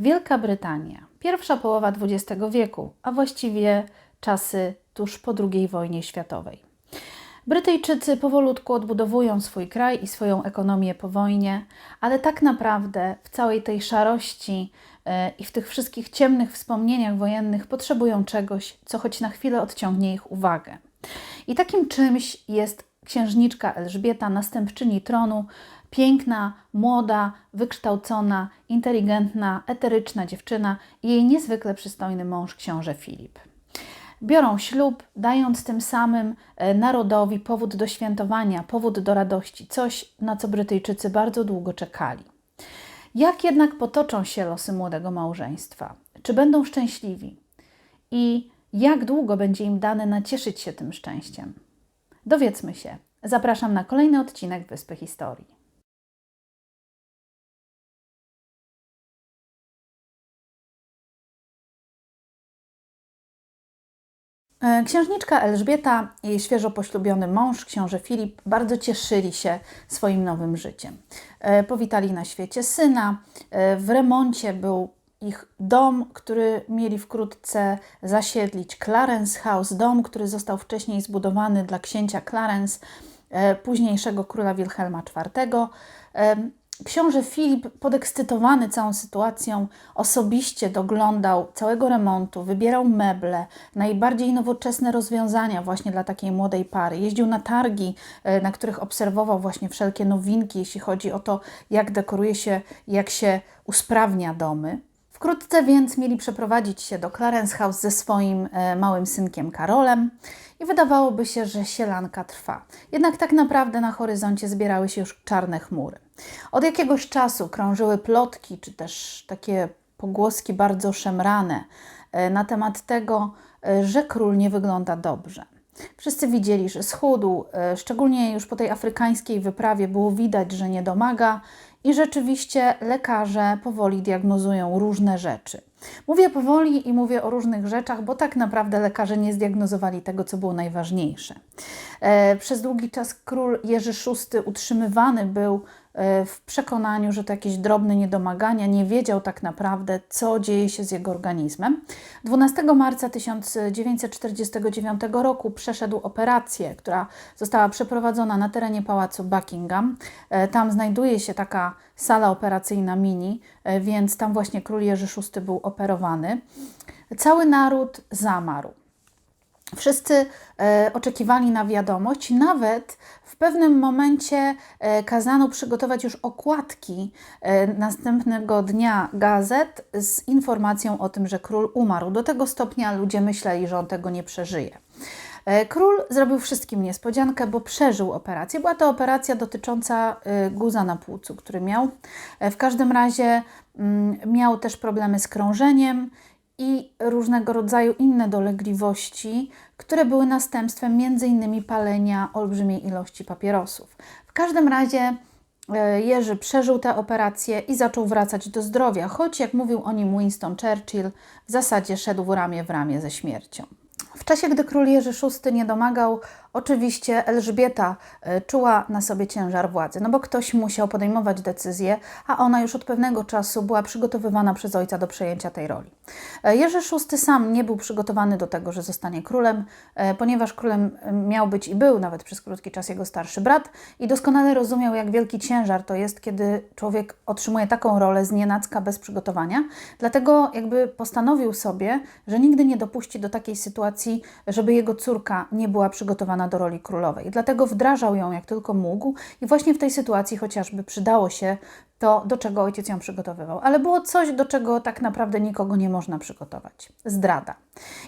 Wielka Brytania, pierwsza połowa XX wieku, a właściwie czasy tuż po II wojnie światowej. Brytyjczycy powolutku odbudowują swój kraj i swoją ekonomię po wojnie, ale tak naprawdę w całej tej szarości e, i w tych wszystkich ciemnych wspomnieniach wojennych potrzebują czegoś, co choć na chwilę odciągnie ich uwagę. I takim czymś jest księżniczka Elżbieta, następczyni tronu, piękna, młoda, wykształcona, inteligentna, eteryczna dziewczyna i jej niezwykle przystojny mąż, książę Filip. Biorą ślub, dając tym samym e, narodowi powód do świętowania, powód do radości, coś, na co Brytyjczycy bardzo długo czekali. Jak jednak potoczą się losy młodego małżeństwa? Czy będą szczęśliwi? I jak długo będzie im dane nacieszyć się tym szczęściem? Dowiedzmy się. Zapraszam na kolejny odcinek Wyspy Historii. Księżniczka Elżbieta i jej świeżo poślubiony mąż, książę Filip, bardzo cieszyli się swoim nowym życiem. E, powitali na świecie syna. E, w remoncie był ich dom, który mieli wkrótce zasiedlić. Clarence House, dom, który został wcześniej zbudowany dla księcia Clarence, późniejszego króla Wilhelma IV. Książę Filip, podekscytowany całą sytuacją, osobiście doglądał całego remontu, wybierał meble, najbardziej nowoczesne rozwiązania właśnie dla takiej młodej pary. Jeździł na targi, e, na których obserwował właśnie wszelkie nowinki, jeśli chodzi o to, jak dekoruje się, jak się usprawnia domy. Wkrótce więc mieli przeprowadzić się do Clarence House ze swoim e, małym synkiem Karolem i wydawałoby się, że sielanka trwa. Jednak tak naprawdę na horyzoncie zbierały się już czarne chmury. Od jakiegoś czasu krążyły plotki, czy też takie pogłoski bardzo szemrane e, na temat tego, e, że król nie wygląda dobrze. Wszyscy widzieli, że schudł, szczególnie już po tej afrykańskiej wyprawie było widać, że nie domaga i rzeczywiście lekarze powoli diagnozują różne rzeczy. Mówię powoli i mówię o różnych rzeczach, bo tak naprawdę lekarze nie zdiagnozowali tego, co było najważniejsze. E, przez długi czas król Jerzy VI utrzymywany był E, w przekonaniu, że to jakieś drobne niedomagania, nie wiedział tak naprawdę, co dzieje się z jego organizmem. 12 marca 1949 roku przeszedł operację, która została przeprowadzona na terenie pałacu Buckingham. E, tam znajduje się taka sala operacyjna mini, więc tam właśnie król Jerzy VI był operowany. Cały naród zamarł. Wszyscy e, oczekiwali na wiadomość, nawet w pewnym momencie e, kazano przygotować już okładki e, następnego dnia gazet z informacją o tym, że król umarł. Do tego stopnia ludzie myśleli, że on tego nie przeżyje. Król zrobił wszystkim niespodziankę, bo przeżył operację. Była to operacja dotycząca guza na płucu, który miał. W każdym razie mm, miał też problemy z krążeniem i różnego rodzaju inne dolegliwości, które były następstwem m.in. palenia olbrzymiej ilości papierosów. W każdym razie e, Jerzy przeżył tę operację i zaczął wracać do zdrowia, choć jak mówił o nim Winston Churchill, w zasadzie szedł ramię w ramię ze śmiercią. W czasie, gdy król Jerzy VI nie domagał, oczywiście Elżbieta e, czuła na sobie ciężar władzy, no bo ktoś musiał podejmować decyzje, a ona już od pewnego czasu była przygotowywana przez ojca do przejęcia tej roli. E, Jerzy VI sam nie był przygotowany do tego, że zostanie królem, e, ponieważ królem miał być i był nawet przez krótki czas jego starszy brat i doskonale rozumiał, jak wielki ciężar to jest, kiedy człowiek otrzymuje taką rolę z nienacka bez przygotowania. Dlatego jakby postanowił sobie, że nigdy nie dopuści do takiej sytuacji, żeby jego córka nie była przygotowana do roli królowej. Dlatego wdrażał ją jak tylko mógł i właśnie w tej sytuacji chociażby przydało się to, do czego ojciec ją przygotowywał. Ale było coś, do czego tak naprawdę nikogo nie można przygotować. Zdrada.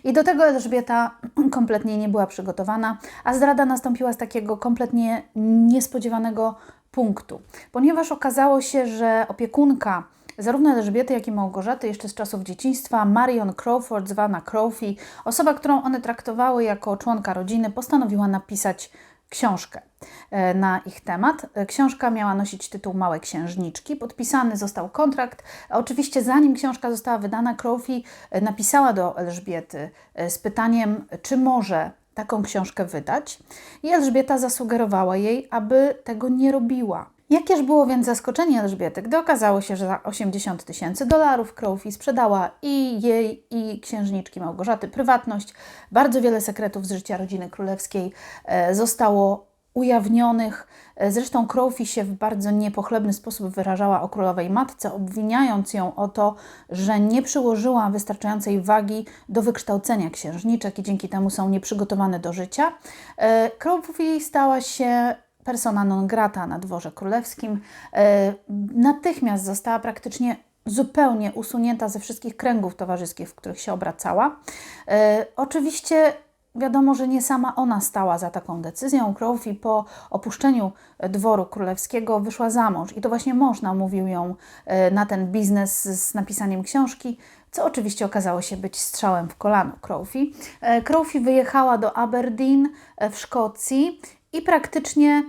I do tego Elżbieta kompletnie nie była przygotowana, a zdrada nastąpiła z takiego kompletnie niespodziewanego punktu, ponieważ okazało się, że opiekunka zarówno Elżbiety, jak i Małgorzaty jeszcze z czasów dzieciństwa, Marion Crawford, zwana Crowfie, osoba, którą one traktowały jako członka rodziny, postanowiła napisać książkę e, na ich temat. E, książka miała nosić tytuł Małe Księżniczki. Podpisany został kontrakt. Oczywiście zanim książka została wydana, Crowfie e, napisała do Elżbiety z pytaniem, czy może taką książkę wydać. I Elżbieta zasugerowała jej, aby tego nie robiła. Jakież było więc zaskoczenie Elżbiety, gdy okazało się, że za 80 tysięcy dolarów Crowley sprzedała i jej, i księżniczki Małgorzaty prywatność. Bardzo wiele sekretów z życia rodziny królewskiej e, zostało ujawnionych. E, Zresztą Crowley się w bardzo niepochlebny sposób wyrażała o królowej matce, obwiniając ją o to, że nie przyłożyła wystarczającej wagi do wykształcenia księżniczek i dzięki temu są nieprzygotowane do życia. E, Crowley stała się persona non grata na dworze królewskim. E, Natychmiast została praktycznie zupełnie usunięta ze wszystkich kręgów towarzyskich, w których się obracała. E, Oczywiście wiadomo, że nie sama ona stała za taką decyzją. Crowley po opuszczeniu dworu królewskiego wyszła za mąż i to właśnie mąż namówił ją e, na ten biznes z napisaniem książki, co oczywiście okazało się być strzałem w kolano Crowley. Crowley wyjechała do Aberdeen w Szkocji i praktycznie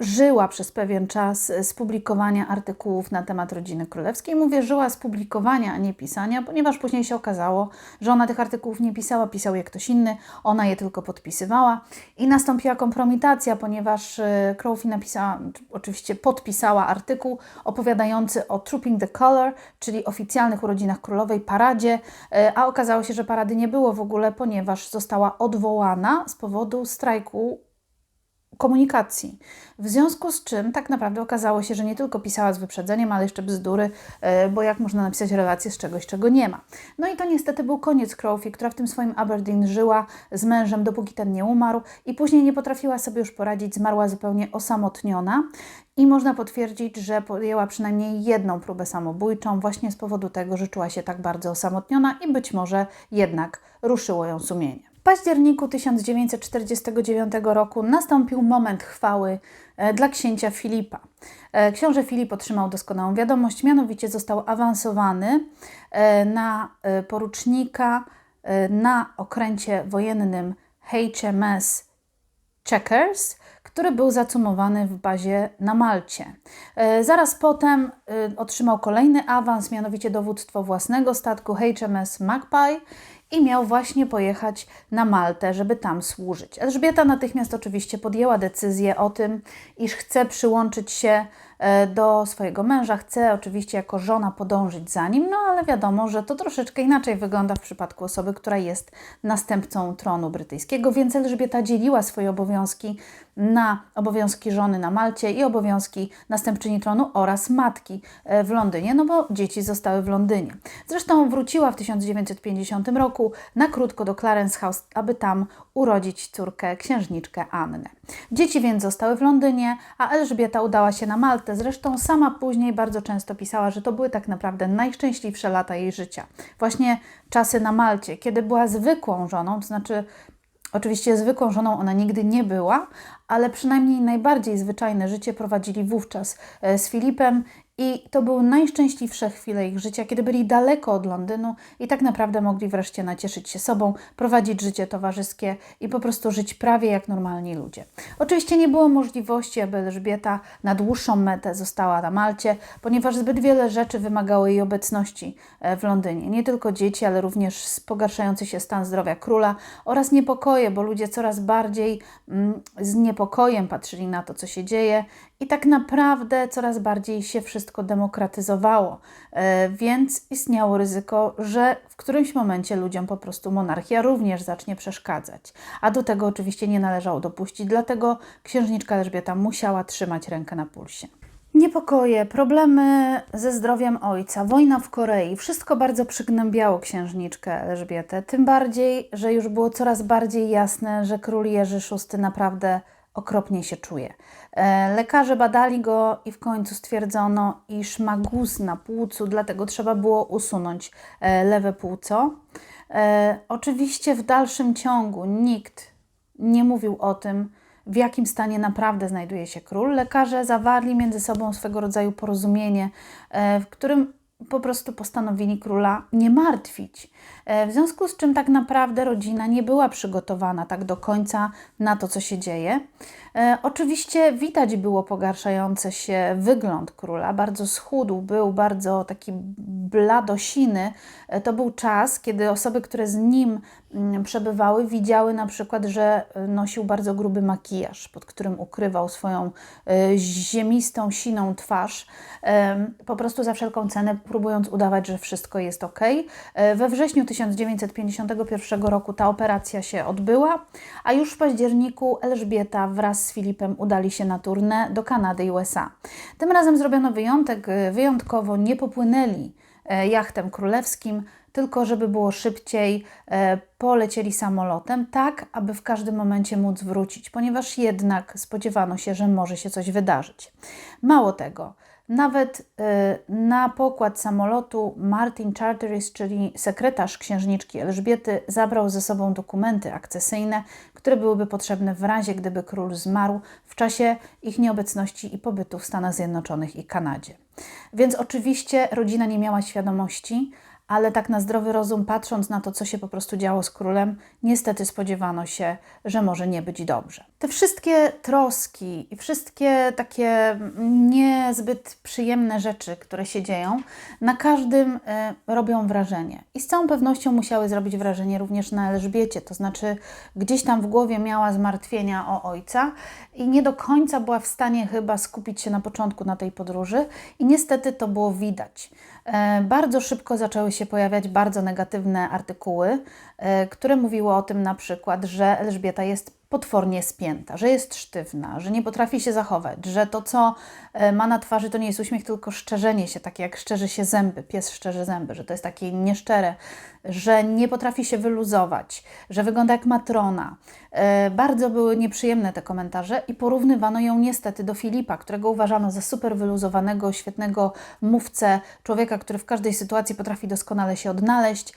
żyła przez pewien czas z publikowania artykułów na temat rodziny królewskiej. Mówię, żyła z publikowania, a nie pisania, ponieważ później się okazało, że ona tych artykułów nie pisała, pisał je ktoś inny, ona je tylko podpisywała i nastąpiła kompromitacja, ponieważ e, Crowley napisała, czy oczywiście podpisała artykuł opowiadający o Trooping the Color, czyli oficjalnych urodzinach królowej, paradzie, e, a okazało się, że parady nie było w ogóle, ponieważ została odwołana z powodu strajku komunikacji. W związku z czym tak naprawdę okazało się, że nie tylko pisała z wyprzedzeniem, ale jeszcze bzdury, e, bo jak można napisać relację z czegoś, czego nie ma. No i to niestety był koniec Crowley, która w tym swoim Aberdeen żyła z mężem, dopóki ten nie umarł i później nie potrafiła sobie już poradzić, zmarła zupełnie osamotniona. I można potwierdzić, że podjęła przynajmniej jedną próbę samobójczą, właśnie z powodu tego, że czuła się tak bardzo osamotniona i być może jednak ruszyło ją sumienie. W październiku 1949 roku nastąpił moment chwały e, dla księcia Filipa. E, Książę Filip otrzymał doskonałą wiadomość, mianowicie został awansowany e, na porucznika na okręcie wojennym HMS Checkers, który był zacumowany w bazie na Malcie. Zaraz potem otrzymał kolejny awans, mianowicie dowództwo własnego statku HMS Magpie i miał właśnie pojechać na Maltę, żeby tam służyć. Elżbieta natychmiast oczywiście podjęła decyzję o tym, iż chce przyłączyć się e, do swojego męża, chce oczywiście jako żona podążyć za nim, no ale wiadomo, że to troszeczkę inaczej wygląda w przypadku osoby, która jest następcą tronu brytyjskiego, więc Elżbieta dzieliła swoje obowiązki na obowiązki żony na Malcie i obowiązki następczyni tronu oraz matki e, w Londynie, no bo dzieci zostały w Londynie. Zresztą wróciła w 1950 roku na krótko do Clarence House, aby tam urodzić córkę, księżniczkę Annę. Dzieci więc zostały w Londynie, a Elżbieta udała się na Maltę. Zresztą sama później bardzo często pisała, że to były tak naprawdę najszczęśliwsze lata jej życia. Właśnie czasy na Malcie, kiedy była zwykłą żoną, to znaczy Oczywiście zwykłą żoną ona nigdy nie była, ale przynajmniej najbardziej zwyczajne życie prowadzili wówczas e, z Filipem i to były najszczęśliwsze chwile ich życia, kiedy byli daleko od Londynu i tak naprawdę mogli wreszcie nacieszyć się sobą, prowadzić życie towarzyskie i po prostu żyć prawie jak normalni ludzie. Oczywiście nie było możliwości, aby Elżbieta na dłuższą metę została na Malcie, ponieważ zbyt wiele rzeczy wymagało jej obecności e, w Londynie. Nie tylko dzieci, ale również pogarszający się stan zdrowia króla oraz niepokoje, bo ludzie coraz bardziej mm, z niepokojem patrzyli na to, co się dzieje i tak naprawdę coraz bardziej się wszystko demokratyzowało, E, więc istniało ryzyko, że w którymś momencie ludziom po prostu monarchia również zacznie przeszkadzać. A do tego oczywiście nie należało dopuścić, dlatego księżniczka Elżbieta musiała trzymać rękę na pulsie. Niepokoje, problemy ze zdrowiem ojca, wojna w Korei, wszystko bardzo przygnębiało księżniczkę Elżbietę. Tym bardziej, że już było coraz bardziej jasne, że król Jerzy VI naprawdę okropnie się czuje. E, Lekarze badali go i w końcu stwierdzono, iż ma guz na płucu, dlatego trzeba było usunąć e, lewe płuco. E, Oczywiście w dalszym ciągu nikt nie mówił o tym, w jakim stanie naprawdę znajduje się król. Lekarze zawarli między sobą swego rodzaju porozumienie, w którym po prostu postanowili króla nie martwić. E, W związku z czym tak naprawdę rodzina nie była przygotowana tak do końca na to, co się dzieje. E, Oczywiście widać było pogarszający się wygląd króla. Bardzo schudł, był bardzo taki bladosiny. E, To był czas, kiedy osoby, które z nim przebywały, widziały na przykład, że y, nosił bardzo gruby makijaż, pod którym ukrywał swoją y, ziemistą, siną twarz, po prostu za wszelką cenę próbując udawać, że wszystko jest ok. E, We wrześniu 1951 roku ta operacja się odbyła, a już w październiku Elżbieta wraz z Filipem udali się na turnę do Kanady i USA. Tym razem zrobiono wyjątek, wyjątkowo nie popłynęli e, jachtem królewskim, tylko żeby było szybciej, e, polecieli samolotem, tak aby w każdym momencie móc wrócić, ponieważ jednak spodziewano się, że może się coś wydarzyć. Mało tego, nawet e, na pokład samolotu Martin Charteris, czyli sekretarz księżniczki Elżbiety, zabrał ze sobą dokumenty akcesyjne, które byłyby potrzebne w razie, gdyby król zmarł w czasie ich nieobecności i pobytu w Stanach Zjednoczonych i Kanadzie. Więc oczywiście rodzina nie miała świadomości, ale tak na zdrowy rozum, patrząc na to, co się po prostu działo z królem, niestety spodziewano się, że może nie być dobrze. Te wszystkie troski i wszystkie takie niezbyt przyjemne rzeczy, które się dzieją, na każdym y, robią wrażenie. I z całą pewnością musiały zrobić wrażenie również na Elżbiecie, to znaczy gdzieś tam w głowie miała zmartwienia o ojca i nie do końca była w stanie chyba skupić się na początku na tej podróży i niestety to było widać. E, Bardzo szybko zaczęły się pojawiać bardzo negatywne artykuły, które mówiły o tym na przykład, że Elżbieta jest potwornie spięta, że jest sztywna, że nie potrafi się zachować, że to, co e, ma na twarzy, to nie jest uśmiech, tylko szczerzenie się, takie jak szczerzy się zęby, pies szczerzy zęby, że to jest takie nieszczere, że nie potrafi się wyluzować, że wygląda jak matrona. E, Bardzo były nieprzyjemne te komentarze i porównywano ją niestety do Filipa, którego uważano za super wyluzowanego, świetnego mówcę, człowieka, który w każdej sytuacji potrafi doskonale się odnaleźć.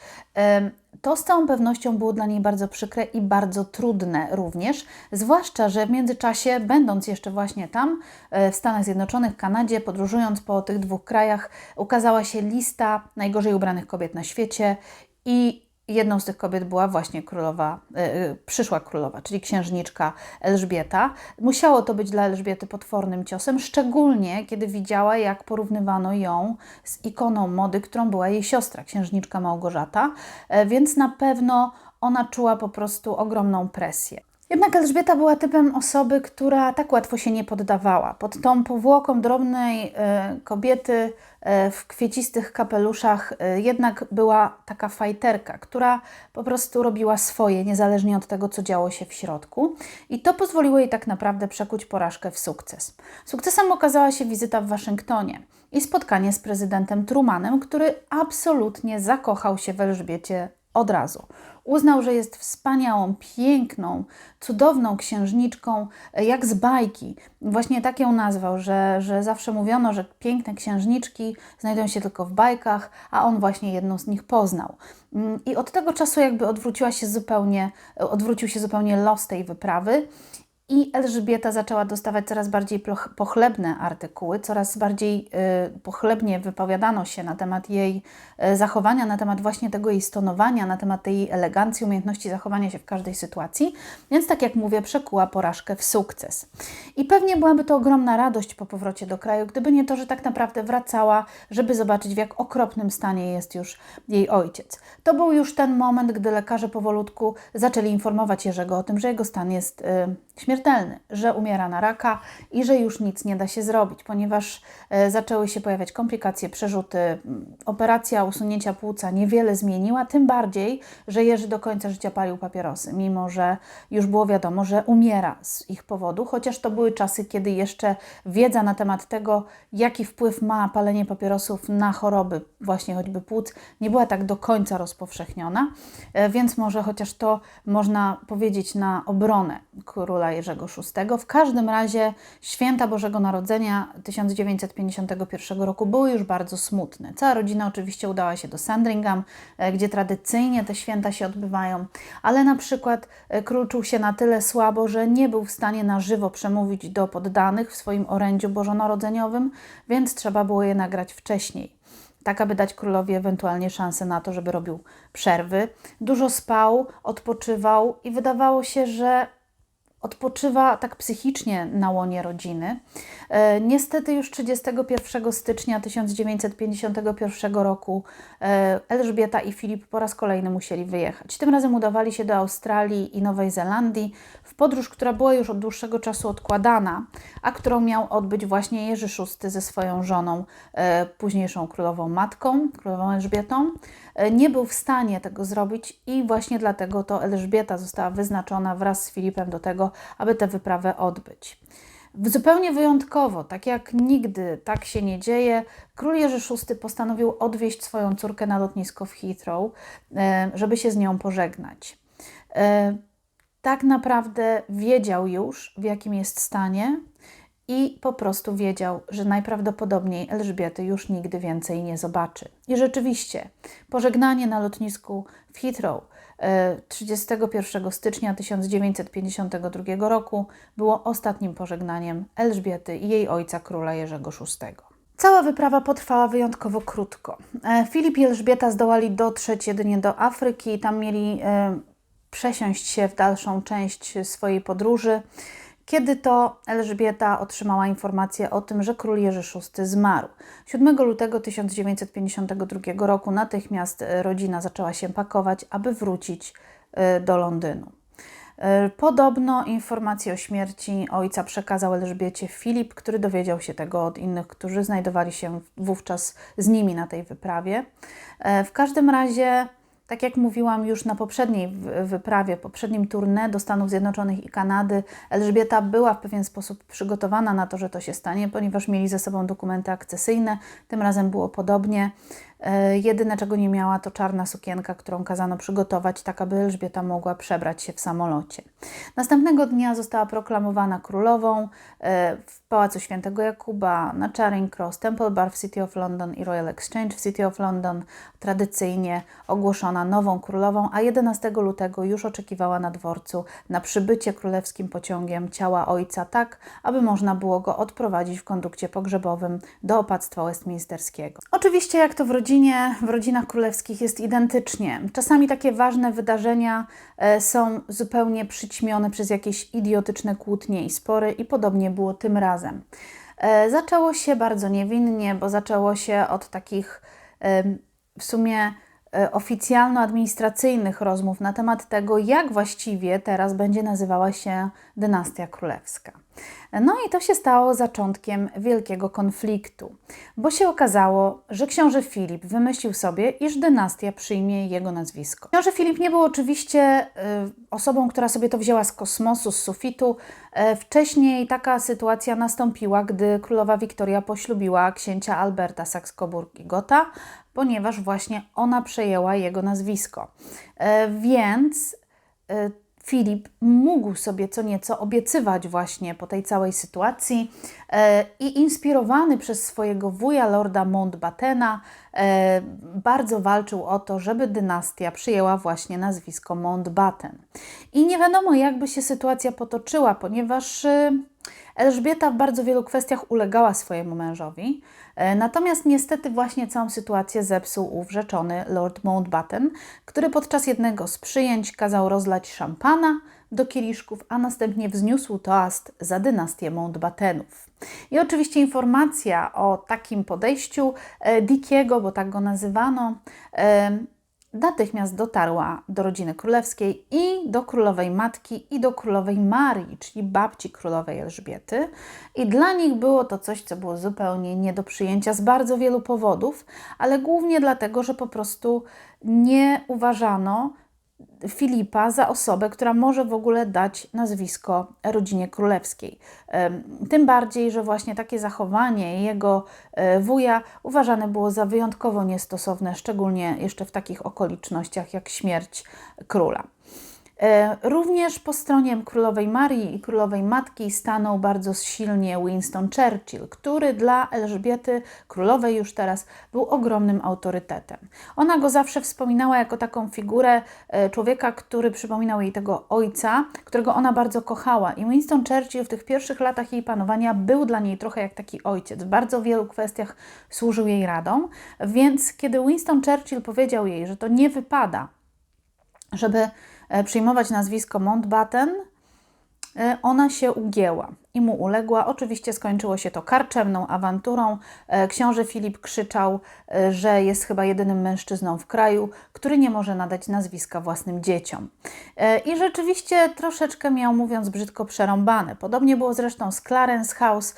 To z całą pewnością było dla niej bardzo przykre i bardzo trudne również, zwłaszcza, że w międzyczasie, będąc jeszcze właśnie tam, e, w Stanach Zjednoczonych, Kanadzie, podróżując po tych dwóch krajach, ukazała się lista najgorzej ubranych kobiet na świecie i jedną z tych kobiet była właśnie królowa, e, przyszła królowa, czyli księżniczka Elżbieta. Musiało to być dla Elżbiety potwornym ciosem, szczególnie kiedy widziała, jak porównywano ją z ikoną mody, którą była jej siostra, księżniczka Małgorzata, e, więc na pewno ona czuła po prostu ogromną presję. Jednak Elżbieta była typem osoby, która tak łatwo się nie poddawała. Pod tą powłoką drobnej e, kobiety e, w kwiecistych kapeluszach e, jednak była taka fajterka, która po prostu robiła swoje, niezależnie od tego, co działo się w środku. I to pozwoliło jej tak naprawdę przekuć porażkę w sukces. Sukcesem okazała się wizyta w Waszyngtonie i spotkanie z prezydentem Trumanem, który absolutnie zakochał się w Elżbiecie od razu. Uznał, że jest wspaniałą, piękną, cudowną księżniczką, e, jak z bajki. Właśnie tak ją nazwał, że, że zawsze mówiono, że piękne księżniczki znajdują się tylko w bajkach, a on właśnie jedną z nich poznał. Mm, I od tego czasu jakby odwróciła się zupełnie, e, odwrócił się zupełnie los tej wyprawy. I Elżbieta zaczęła dostawać coraz bardziej pochlebne artykuły, coraz bardziej y, pochlebnie wypowiadano się na temat jej y, zachowania, na temat właśnie tego jej stonowania, na temat tej elegancji, umiejętności zachowania się w każdej sytuacji. Więc, tak jak mówię, przekuła porażkę w sukces. I pewnie byłaby to ogromna radość po powrocie do kraju, gdyby nie to, że tak naprawdę wracała, żeby zobaczyć, w jak okropnym stanie jest już jej ojciec. To był już ten moment, gdy lekarze powolutku zaczęli informować Jerzego o tym, że jego stan jest y, śmiertelny, że umiera na raka i że już nic nie da się zrobić, ponieważ e, zaczęły się pojawiać komplikacje, przerzuty. m, Operacja usunięcia płuca niewiele zmieniła, tym bardziej, że Jerzy do końca życia palił papierosy, mimo że już było wiadomo, że umiera z ich powodu, chociaż to były czasy, kiedy jeszcze wiedza na temat tego, jaki wpływ ma palenie papierosów na choroby, właśnie choćby płuc, nie była tak do końca rozpowszechniona, e, więc może chociaż to można powiedzieć na obronę króla Jerzego VI. W każdym razie święta Bożego Narodzenia 1951 roku były już bardzo smutne. Cała rodzina oczywiście udała się do Sandringham, e, gdzie tradycyjnie te święta się odbywają, ale na przykład e, król czuł się na tyle słabo, że nie był w stanie na żywo przemówić do poddanych w swoim orędziu bożonarodzeniowym, więc trzeba było je nagrać wcześniej tak aby dać królowi ewentualnie szansę na to, żeby robił przerwy. Dużo spał, odpoczywał i wydawało się, że odpoczywa tak psychicznie na łonie rodziny. E, niestety już 31 stycznia 1951 roku e, Elżbieta i Filip po raz kolejny musieli wyjechać. Tym razem udawali się do Australii i Nowej Zelandii w podróż, która była już od dłuższego czasu odkładana, a którą miał odbyć właśnie Jerzy VI ze swoją żoną, e, późniejszą królową matką, królową Elżbietą. Nie był w stanie tego zrobić i właśnie dlatego to Elżbieta została wyznaczona wraz z Filipem do tego, aby tę wyprawę odbyć. Zupełnie wyjątkowo, tak jak nigdy tak się nie dzieje, król Jerzy VI postanowił odwieźć swoją córkę na lotnisko w Heathrow, e, żeby się z nią pożegnać. E, tak naprawdę wiedział już, w jakim jest stanie, i po prostu wiedział, że najprawdopodobniej Elżbiety już nigdy więcej nie zobaczy. I rzeczywiście, pożegnanie na lotnisku w Heathrow 31 stycznia 1952 roku było ostatnim pożegnaniem Elżbiety i jej ojca króla Jerzego VI. Cała wyprawa potrwała wyjątkowo krótko. E, Filip i Elżbieta zdołali dotrzeć jedynie do Afryki, tam mieli e, przesiąść się w dalszą część swojej podróży kiedy to Elżbieta otrzymała informację o tym, że król Jerzy VI zmarł. 7 lutego 1952 roku natychmiast e, rodzina zaczęła się pakować, aby wrócić e, do Londynu. E, podobno informację o śmierci ojca przekazał Elżbiecie Filip, który dowiedział się tego od innych, którzy znajdowali się wówczas z nimi na tej wyprawie. W każdym razie tak jak mówiłam już na poprzedniej wyprawie, poprzednim tournée do Stanów Zjednoczonych i Kanady, Elżbieta była w pewien sposób przygotowana na to, że to się stanie, ponieważ mieli ze sobą dokumenty akcesyjne. Tym razem było podobnie. E, jedyne, czego nie miała, to czarna sukienka, którą kazano przygotować, tak aby Elżbieta mogła przebrać się w samolocie. Następnego dnia została proklamowana królową e, w Pałacu Świętego Jakuba, na Charing Cross, Temple Bar w City of London i Royal Exchange w City of London. Tradycyjnie ogłoszona nową królową, a 11 lutego już oczekiwała na dworcu na przybycie królewskim pociągiem ciała ojca, tak aby można było go odprowadzić w kondukcie pogrzebowym do opactwa westminsterskiego. Oczywiście, jak to w rodzinie, rodzinie, w rodzinach królewskich jest identycznie. Czasami takie ważne wydarzenia e, są zupełnie przyćmione przez jakieś idiotyczne kłótnie i spory, i podobnie było tym razem. E, zaczęło się bardzo niewinnie, bo zaczęło się od takich w sumie e, oficjalno-administracyjnych rozmów na temat tego, jak właściwie teraz będzie nazywała się dynastia królewska. No i to się stało zaczątkiem wielkiego konfliktu, bo się okazało, że książę Filip wymyślił sobie, iż dynastia przyjmie jego nazwisko. Książę Filip nie był oczywiście y, osobą, która sobie to wzięła z kosmosu, z sufitu. E, wcześniej taka sytuacja nastąpiła, gdy królowa Wiktoria poślubiła księcia Alberta Saxe-Coburg i Gotha, ponieważ właśnie ona przejęła jego nazwisko. E, więc y, Filip mógł sobie co nieco obiecywać właśnie po tej całej sytuacji e, i inspirowany przez swojego wuja, lorda Mountbattena, e, bardzo walczył o to, żeby dynastia przyjęła właśnie nazwisko Mountbatten. I nie wiadomo, jakby się sytuacja potoczyła, ponieważ e, Elżbieta w bardzo wielu kwestiach ulegała swojemu mężowi, e, natomiast niestety właśnie całą sytuację zepsuł ów rzeczony Lord Mountbatten, który podczas jednego z przyjęć kazał rozlać szampana do kieliszków, a następnie wzniósł toast za dynastię Mountbattenów. I oczywiście informacja o takim podejściu e, Dickiego, bo tak go nazywano, e, natychmiast dotarła do rodziny królewskiej i do królowej matki i do królowej Marii, czyli babci królowej Elżbiety. I dla nich było to coś, co było zupełnie nie do przyjęcia z bardzo wielu powodów, ale głównie dlatego, że po prostu nie uważano, Filipa za osobę, która może w ogóle dać nazwisko rodzinie królewskiej. Tym bardziej, że właśnie takie zachowanie jego e, wuja uważane było za wyjątkowo niestosowne, szczególnie jeszcze w takich okolicznościach jak śmierć króla. E, również po stronie królowej Marii i królowej matki stanął bardzo silnie Winston Churchill, który dla Elżbiety, królowej już teraz, był ogromnym autorytetem. Ona go zawsze wspominała jako taką figurę e, człowieka, który przypominał jej tego ojca, którego ona bardzo kochała. I Winston Churchill w tych pierwszych latach jej panowania był dla niej trochę jak taki ojciec. W bardzo wielu kwestiach służył jej radą. Więc kiedy Winston Churchill powiedział jej, że to nie wypada, żeby przyjmować nazwisko Mountbatten, e, ona się ugięła i mu uległa. Oczywiście skończyło się to karczemną awanturą. E, Książę Filip krzyczał, e, że jest chyba jedynym mężczyzną w kraju, który nie może nadać nazwiska własnym dzieciom. E, I rzeczywiście troszeczkę miał, mówiąc brzydko, przerąbane. Podobnie było zresztą z Clarence House,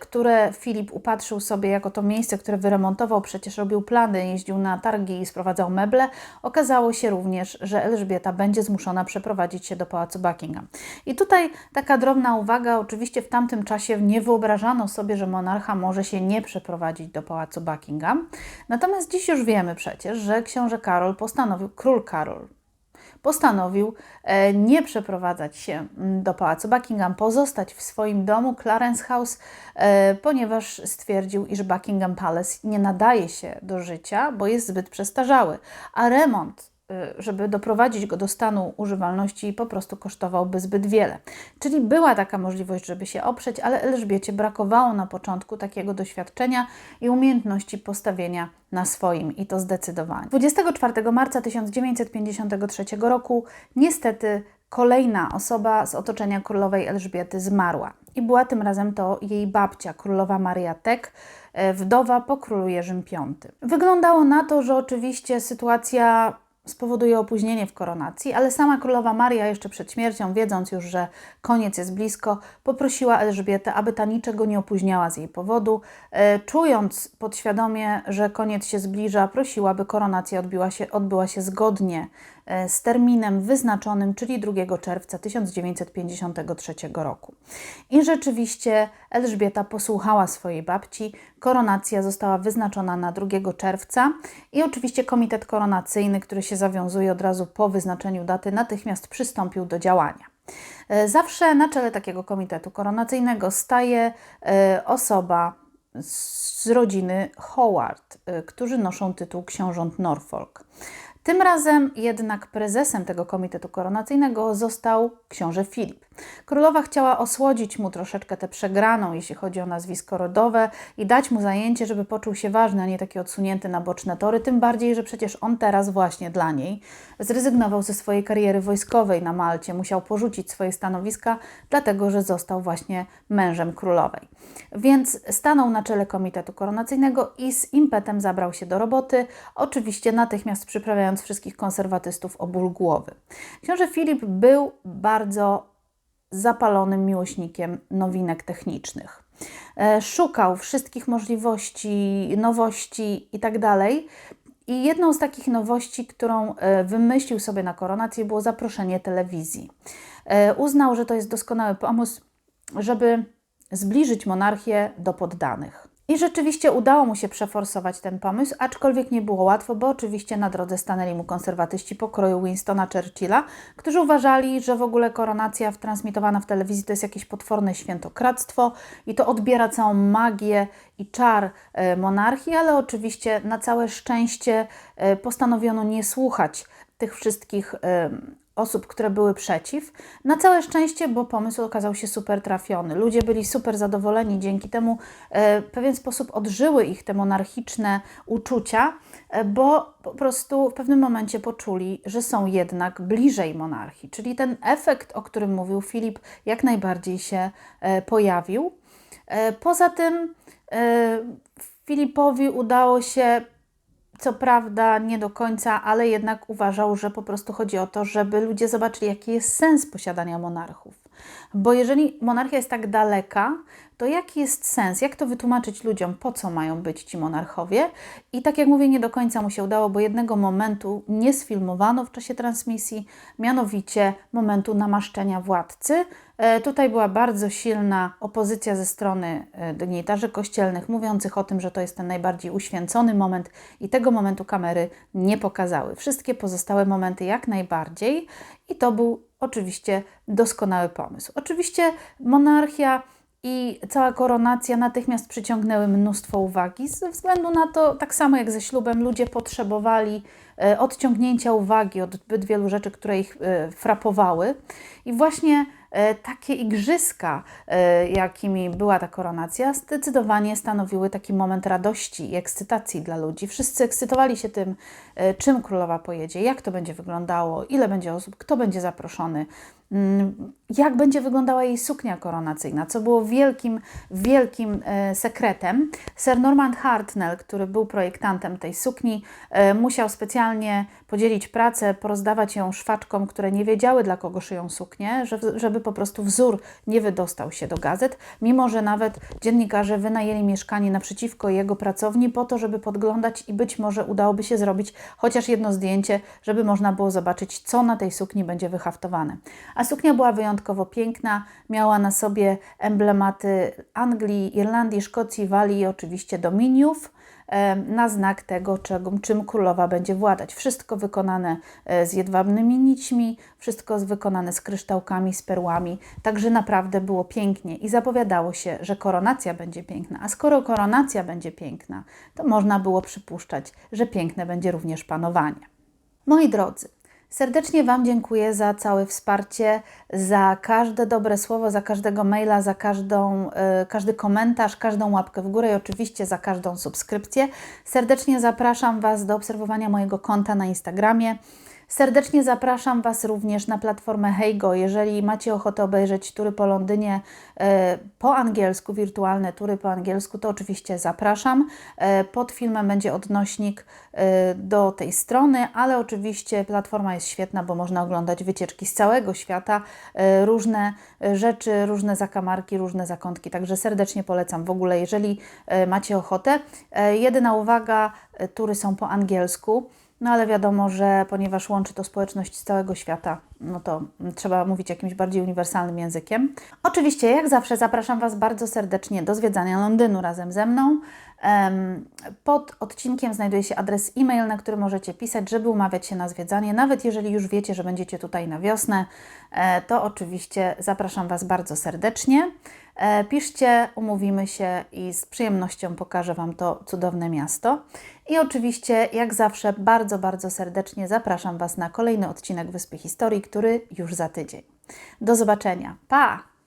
które Filip upatrzył sobie jako to miejsce, które wyremontował, przecież robił plany, jeździł na targi i sprowadzał meble. Okazało się również, że Elżbieta będzie zmuszona przeprowadzić się do pałacu Buckingham. I tutaj taka drobna uwaga, oczywiście w tamtym czasie nie wyobrażano sobie, że monarcha może się nie przeprowadzić do pałacu Buckingham. Natomiast dziś już wiemy przecież, że książę Karol postanowił, król Karol postanowił e, nie przeprowadzać się mm, do pałacu Buckingham, pozostać w swoim domu Clarence House, e, ponieważ stwierdził, iż Buckingham Palace nie nadaje się do życia, bo jest zbyt przestarzały, a remont żeby doprowadzić go do stanu używalności, po prostu kosztowałby zbyt wiele. Czyli była taka możliwość, żeby się oprzeć, ale Elżbiecie brakowało na początku takiego doświadczenia i umiejętności postawienia na swoim i to zdecydowanie. 24 marca 1953 roku niestety kolejna osoba z otoczenia królowej Elżbiety zmarła. I była tym razem to jej babcia, królowa Maria Tek, y, wdowa po królu Jerzym V. Wyglądało na to, że oczywiście sytuacja spowoduje opóźnienie w koronacji, ale sama królowa Maria jeszcze przed śmiercią, wiedząc już, że koniec jest blisko, poprosiła Elżbietę, aby ta niczego nie opóźniała z jej powodu. E, czując podświadomie, że koniec się zbliża, prosiła, by koronacja odbyła się, odbyła się zgodnie z terminem wyznaczonym, czyli 2 czerwca 1953 roku. I rzeczywiście Elżbieta posłuchała swojej babci. Koronacja została wyznaczona na 2 czerwca i oczywiście komitet koronacyjny, który się zawiązuje od razu po wyznaczeniu daty, natychmiast przystąpił do działania. E, zawsze na czele takiego komitetu koronacyjnego staje e, osoba z rodziny Howard, którzy noszą tytuł książąt Norfolk. Tym razem jednak prezesem tego komitetu koronacyjnego został książę Filip. Królowa chciała osłodzić mu troszeczkę tę przegraną, jeśli chodzi o nazwisko rodowe i dać mu zajęcie, żeby poczuł się ważny, a nie taki odsunięty na boczne tory, tym bardziej, że przecież on teraz właśnie dla niej zrezygnował ze swojej kariery wojskowej na Malcie, musiał porzucić swoje stanowiska, dlatego że został właśnie mężem królowej. Więc stanął na czele komitetu koronacyjnego i z impetem zabrał się do roboty, oczywiście natychmiast przyprawiając wszystkich konserwatystów o ból głowy. Książę Filip był bardzo zapalonym miłośnikiem nowinek technicznych. E, szukał wszystkich możliwości, nowości itd. Tak I jedną z takich nowości, którą e, wymyślił sobie na koronację, było zaproszenie telewizji. E, uznał, że to jest doskonały pomysł, żeby zbliżyć monarchię do poddanych. I rzeczywiście udało mu się przeforsować ten pomysł, aczkolwiek nie było łatwo, bo oczywiście na drodze stanęli mu konserwatyści pokroju Winstona Churchilla, którzy uważali, że w ogóle koronacja transmitowana w telewizji to jest jakieś potworne świętokradztwo i to odbiera całą magię i czar e, monarchii, ale oczywiście na całe szczęście e, postanowiono nie słuchać tych wszystkich osób, które były przeciw. Na całe szczęście, bo pomysł okazał się super trafiony. Ludzie byli super zadowoleni, dzięki temu e, w pewien sposób odżyły ich te monarchiczne uczucia, e, bo po prostu w pewnym momencie poczuli, że są jednak bliżej monarchii. Czyli ten efekt, o którym mówił Filip, jak najbardziej się e, pojawił. Poza tym Filipowi udało się co prawda nie do końca, ale jednak uważał, że po prostu chodzi o to, żeby ludzie zobaczyli, jaki jest sens posiadania monarchów. Bo jeżeli monarchia jest tak daleka, to jaki jest sens? Jak to wytłumaczyć ludziom, po co mają być ci monarchowie? I tak jak mówię, nie do końca mu się udało, bo jednego momentu nie sfilmowano w czasie transmisji, mianowicie momentu namaszczenia władcy. E, tutaj była bardzo silna opozycja ze strony e, dygnitarzy kościelnych, mówiących o tym, że to jest ten najbardziej uświęcony moment i tego momentu kamery nie pokazały. Wszystkie pozostałe momenty jak najbardziej i to był oczywiście doskonały pomysł. Oczywiście monarchia i cała koronacja natychmiast przyciągnęły mnóstwo uwagi, ze względu na to, tak samo jak ze ślubem, ludzie potrzebowali e, odciągnięcia uwagi od zbyt wielu rzeczy, które ich e, frapowały. I właśnie e, takie igrzyska, jakimi była ta koronacja, zdecydowanie stanowiły taki moment radości i ekscytacji dla ludzi. Wszyscy ekscytowali się tym, czym królowa pojedzie, jak to będzie wyglądało, ile będzie osób, kto będzie zaproszony, jak będzie wyglądała jej suknia koronacyjna, co było wielkim, wielkim e, sekretem. Sir Norman Hartnell, który był projektantem tej sukni, e, musiał specjalnie podzielić pracę, porozdawać ją szwaczkom, które nie wiedziały, dla kogo szyją suknię, żeby, po prostu wzór nie wydostał się do gazet, mimo że nawet dziennikarze wynajęli mieszkanie naprzeciwko jego pracowni po to, żeby podglądać i być może udałoby się zrobić chociaż jedno zdjęcie, żeby można było zobaczyć, co na tej sukni będzie wyhaftowane. A suknia była wyjątkowo piękna, miała na sobie emblematy Anglii, Irlandii, Szkocji, Walii i oczywiście Dominiów na znak tego, czym królowa będzie władać. Wszystko wykonane e, z jedwabnymi nićmi, wszystko wykonane z kryształkami, z perłami, także naprawdę było pięknie i zapowiadało się, że koronacja będzie piękna. A skoro koronacja będzie piękna, to można było przypuszczać, że piękne będzie również panowanie. Moi drodzy, serdecznie Wam dziękuję za całe wsparcie, za każde dobre słowo, za każdego maila, za każdą, e, każdy komentarz, każdą łapkę w górę i oczywiście za każdą subskrypcję. Serdecznie zapraszam Was do obserwowania mojego konta na Instagramie. Serdecznie zapraszam Was również na platformę Heygo. Jeżeli macie ochotę obejrzeć tury po Londynie e, po angielsku, wirtualne tury po angielsku, to oczywiście zapraszam. E, pod filmem będzie odnośnik e, do tej strony, ale oczywiście platforma jest świetna, bo można oglądać wycieczki z całego świata, różne rzeczy, różne zakamarki, różne zakątki. Także serdecznie polecam w ogóle, jeżeli macie ochotę. Jedyna uwaga, tury są po angielsku. No ale wiadomo, że ponieważ łączy to społeczność z całego świata, no to trzeba mówić jakimś bardziej uniwersalnym językiem. Oczywiście, jak zawsze, zapraszam Was bardzo serdecznie do zwiedzania Londynu razem ze mną. Pod odcinkiem znajduje się adres e-mail, na który możecie pisać, żeby umawiać się na zwiedzanie. Nawet jeżeli już wiecie, że będziecie tutaj na wiosnę, e, to oczywiście zapraszam Was bardzo serdecznie. E, Piszcie, umówimy się i z przyjemnością pokażę Wam to cudowne miasto. I oczywiście, jak zawsze, bardzo, bardzo serdecznie zapraszam Was na kolejny odcinek Wyspy Historii, który już za tydzień. Do zobaczenia. Pa!